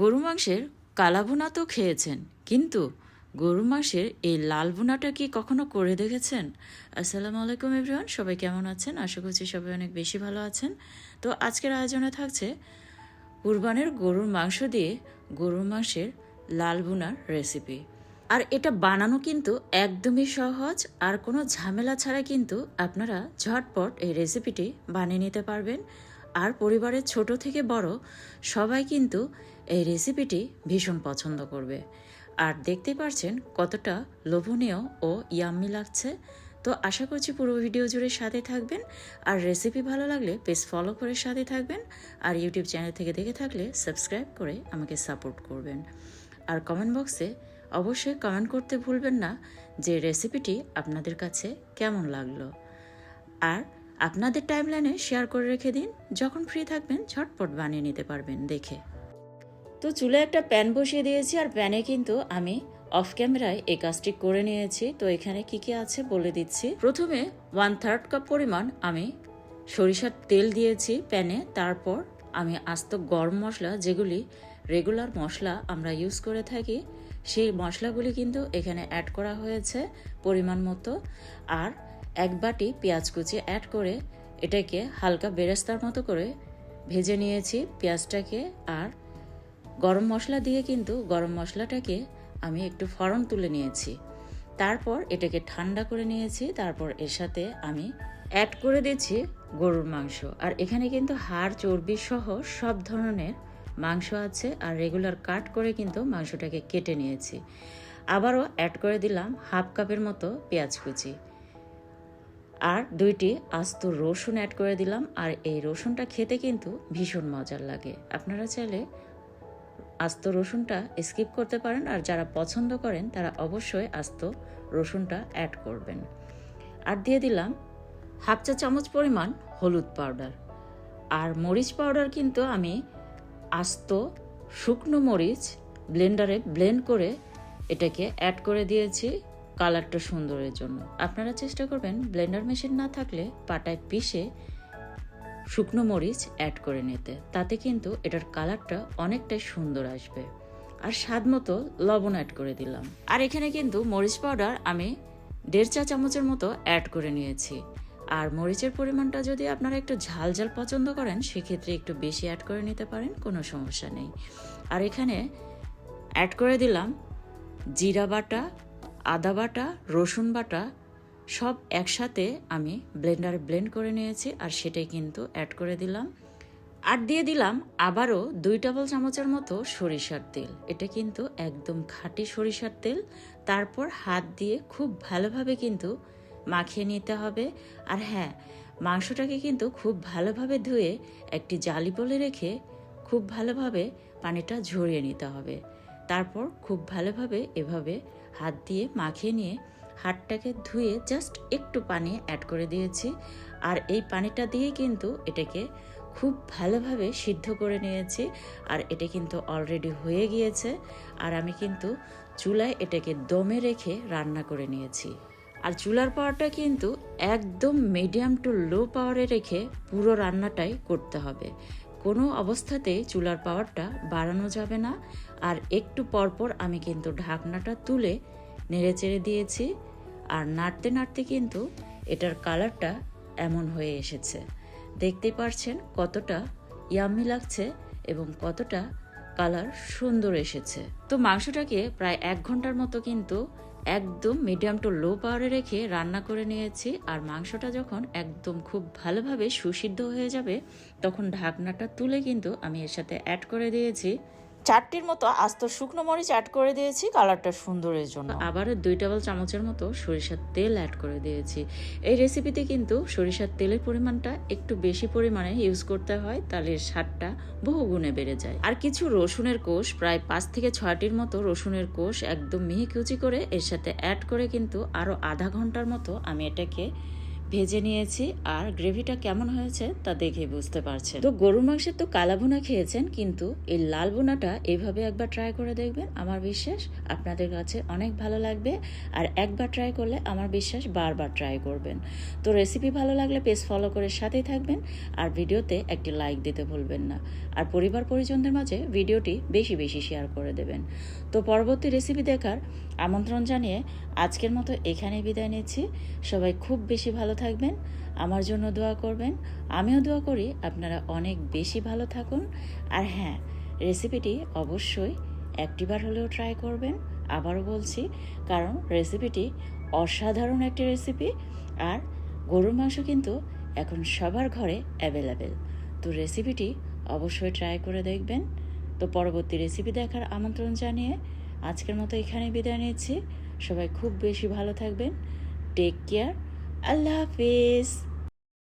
গরু মাংসের কালাভুনা তো খেয়েছেন, কিন্তু গরু মাংসের এই লাল ভুনাটা কি কখনো করে দেখেছেন? আসসালামু আলাইকুম এভরিওয়ান, সবাই কেমন আছেন? আশা করছি সবাই অনেক বেশি ভালো আছেন। তো আজকের আয়োজনে থাকছে কুরবানের গরুর মাংস দিয়ে গরুর মাংসের লাল ভুনার রেসিপি। আর এটা বানানো কিন্তু একদমই সহজ, আর কোনো ঝামেলা ছাড়া কিন্তু আপনারা ঝটপট এই রেসিপিটি বানিয়ে নিতে পারবেন। আর পরিবারের ছোট থেকে বড় সবাই কিন্তু এই রেসিপিটি ভীষণ পছন্দ করবে। আর দেখতে পারছেন কতটা লোভনীয় ও ইয়াম্মি লাগছে। তো আশা করছি পুরো ভিডিও জুড়ে সাথে থাকবেন। আর রেসিপি ভালো লাগলে পেজ ফলো করে সাথে থাকবেন। আর ইউটিউব চ্যানেল থেকে দেখে থাকলে সাবস্ক্রাইব করে আমাকে সাপোর্ট করবেন। আর কমেন্ট বক্সে অবশ্যই কমেন্ট করতে ভুলবেন না যে রেসিপিটি আপনাদের কাছে কেমন লাগল। আর আপনাদের টাইমলাইনে শেয়ার করে রেখে দিন। যখন ফ্রি থাকবেন, ঝটপট বানিয়ে নিতে পারবেন দেখে। তো চুলে একটা প্যান বসিয়ে দিয়েছি আর প্যানে কিন্তু আমি অফ ক্যামেরায় এই কাজটি করে নিয়েছি। তো এখানে কি কি আছে বলে দিচ্ছি। প্রথমে ওয়ান থার্ড কাপ পরিমাণ আমি সরিষার তেল দিয়েছি প্যানে। তারপর আমি আস্ত গরম মশলা, যেগুলি রেগুলার মশলা আমরা ইউজ করে থাকি, সেই মশলাগুলি কিন্তু এখানে অ্যাড করা হয়েছে পরিমাণ মতো। আর এক বাটি পেঁয়াজ কুচি অ্যাড করে এটাকে হালকা বেরেস্তার মতো করে ভেজে নিয়েছি পেঁয়াজটাকে। আর গরম মশলা দিয়ে কিন্তু গরম মশলাটাকে আমি একটু ফড়ন তুলে নিয়েছি। তারপর এটাকে ঠান্ডা করে নিয়েছি, তারপর এর সাথে আমি অ্যাড করে দিচ্ছি গরুর মাংস। আর এখানে কিন্তু হাড়, চর্বি সহ সব ধরনের মাংস আছে, আর রেগুলার কাট করে কিন্তু মাংসটাকে কেটে নিয়েছি। আবারও অ্যাড করে দিলাম হাফ কাপের মতো পেঁয়াজ কুচি। আর দুইটি আস্ত রসুন অ্যাড করে দিলাম, আর এই রসুনটা খেতে কিন্তু ভীষণ মজার লাগে। আপনারা চাইলে আস্ত রসুনটা স্কিপ করতে পারেন, আর যারা পছন্দ করেন, তারা অবশ্যই আস্ত রসুনটা অ্যাড করবেন। আর দিয়ে দিলাম হাফ চা চামচ পরিমাণ হলুদ পাউডার আর মরিচ পাউডার কিন্তু আমি আস্ত শুকনো মরিচ ব্লেন্ডারে ব্লেন্ড করে এটাকে অ্যাড করে দিয়েছি কালারটা সুন্দরের জন্য। আপনারা চেষ্টা করবেন ব্লেন্ডার মেশিন না থাকলে পাটায় পিষে শুকনো মরিচ অ্যাড করে নিতে। তাতে কিন্তু এটার কালারটা অনেকটাই সুন্দর আসবে। আর স্বাদ মতো লবণ অ্যাড করে দিলাম। আর এখানে কিন্তু মরিচ পাউডার আমি দেড় চা চামচের মতো অ্যাড করে নিয়েছি। আর মরিচের পরিমাণটা যদি আপনারা একটু ঝাল ঝাল পছন্দ করেন, সেক্ষেত্রে একটু বেশি অ্যাড করে নিতে পারেন, কোনো সমস্যা নেই। আর এখানে অ্যাড করে দিলাম জিরা বাটা, আদা বাটা, রসুন বাটা সব একসাথে আমি ব্লেন্ডারে ব্লেন্ড করে নিয়েছি আর সেটাই কিন্তু অ্যাড করে দিলাম। আর দিয়ে দিলাম আবারও দুই টেবিল চামচের মতো সরিষার তেল। এটা কিন্তু একদম খাঁটি সরিষার তেল। তারপর হাত দিয়ে খুব ভালোভাবে কিন্তু মাখিয়ে নিতে হবে। আর হ্যাঁ মাংসটাকে কিন্তু খুব ভালোভাবে ধুয়ে একটি জালি বলে রেখে খুব ভালোভাবে পানিটা ঝরিয়ে নিতে হবে। তারপর খুব ভালোভাবে এভাবে হাত দিয়ে মাখিয়ে নিয়ে হাতটাকে ধুয়ে জাস্ট একটু পানি অ্যাড করে দিয়েছি। আর এই পানিটা দিয়ে কিন্তু এটাকে খুব ভালোভাবে সিদ্ধ করে নিয়েছি। আর এটা কিন্তু অলরেডি হয়ে গিয়েছে। আর আমি কিন্তু চুলায় এটাকে দমে রেখে রান্না করে নিয়েছি। আর চুলার পাওয়ারটা কিন্তু একদম মিডিয়াম টু লো পাওয়ারে রেখে পুরো রান্নাটাই করতে হবে। কোনো অবস্থাতেই চুলার পাওয়ারটা বাড়ানো যাবে না। আর একটু পরপর আমি কিন্তু ঢাকনাটা তুলে নেড়েচেড়ে দিয়েছি। আর নাড়তে নাড়তে কিন্তু এটার কালারটা এমন হয়ে এসেছে। দেখতে পারছেন কতটা ইয়াম্মি লাগছে এবং কতটা কালার সুন্দর এসেছে। তো মাংসটাকে প্রায় এক ঘণ্টার মতো কিন্তু একদম মিডিয়াম টু লো পাওয়ারে রেখে রান্না করে নিয়েছি। আর মাংসটা যখন একদম খুব ভালোভাবে সুসিদ্ধ হয়ে যাবে, তখন ঢাকনাটা তুলে কিন্তু আমি এর সাথে অ্যাড করে দিয়েছি। চারটির মতো আস্ত শুকনো মরিচ অ্যাড করে দিয়েছি কালারটা সুন্দরের জন্য। আবার দুই টেবিল চামচের মতো সরিষার তেল অ্যাড করে দিয়েছি। এই রেসিপিতে কিন্তু সরিষার তেলের পরিমাণটা একটু বেশি পরিমাণে ইউজ করতে হয়, তাহলে স্বাদটা বহু গুণে বেড়ে যায়। আর কিছু রসুনের কোষ, প্রায় পাঁচ থেকে ছয়টির মতো রসুনের কোষ একদম মিহি কুচি করে এর সাথে অ্যাড করে কিন্তু আরও আধা ঘণ্টার মতো আমি এটাকে ভেজে নিয়েছি আর গ্রেভিটা কেমন হয়েছে তা দেখে বুঝতে পারছেন। তো গরুর মাংসের তো কালা ভুনা খেয়েছেন, কিন্তু এই লাল ভুনাটা এভাবে একবার ট্রাই করে দেখবেন, আমার বিশ্বাস আপনাদের কাছে অনেক ভালো লাগবে আর একবার ট্রাই করলে আমার বিশ্বাস বারবার ট্রাই করবেন। তো রেসিপি ভালো লাগলে পেজ ফলো করে সাথেই থাকবেন আর ভিডিওতে একটি লাইক দিতে ভুলবেন না। আর পরিবার পরিজনদের মাঝে ভিডিওটি বেশি বেশি শেয়ার করে দেবেন। তো পরবর্তী রেসিপি দেখার আমন্ত্রণ জানিয়ে আজকের মতো এখানেই বিদায় নিচ্ছি। সবাই খুব বেশি ভালো থাকবেন, আমার জন্য দোয়া করবেন। আমিও দোয়া করি আপনারা অনেক বেশি ভালো থাকুন। আর হ্যাঁ রেসিপিটি অবশ্যই একটিবার হলেও ট্রাই করবেন, আবারও বলছি, কারণ রেসিপিটি অসাধারণ একটি রেসিপি আর গরুর মাংস কিন্তু এখন সবার ঘরে অ্যাভেলেবেল তো রেসিপিটি অবশ্যই ট্রাই করে দেখবেন। তো পরবর্তী রেসিপি দেখার আমন্ত্রণ জানিয়ে আজকের মতো এখানে বিদায় নিচ্ছি। সবাই খুব বেশি ভালো থাকবেন। Take care আল্লাহ হাফিজ